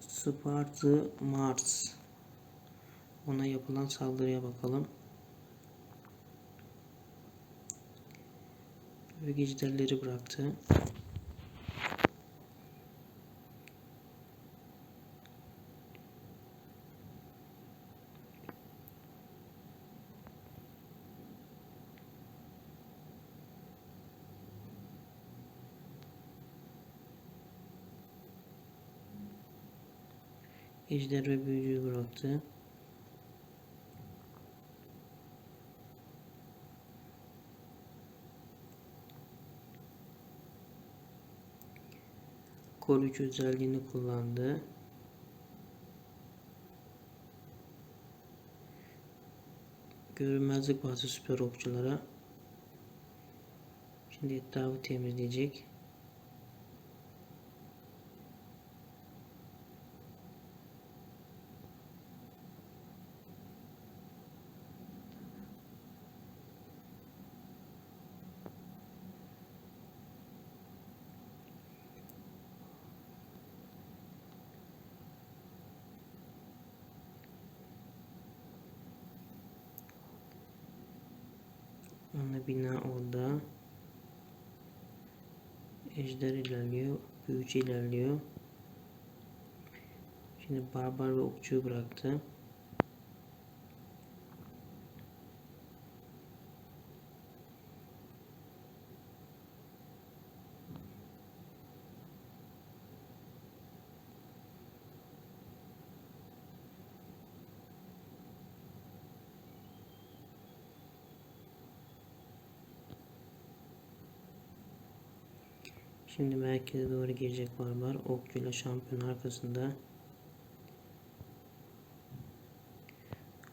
Sparta Mars. Ona yapılan saldırıya bakalım. Ve ejderleri bıraktı. Ejder ve büyücüyü bıraktı. Koruyucu özelliğini kullandı. Görünmezlik bazı süper okçulara. Şimdi etrafı temizleyecek. Ana bina orada. Ejder ilerliyor. Büyücü ilerliyor. Şimdi barbar ve okçuyu bıraktı. Şimdi merkeze doğru girecek barbar. Okçuyla şampiyon arkasında.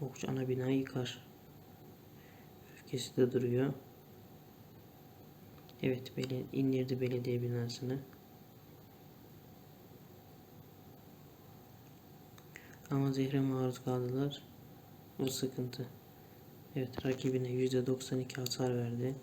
Okçu ana binayı yıkar. Öfkesi de duruyor. Evet beli, indirdi belediye binasını. Ama zehre maruz kaldılar. O sıkıntı. Evet rakibine %92 hasar verdi.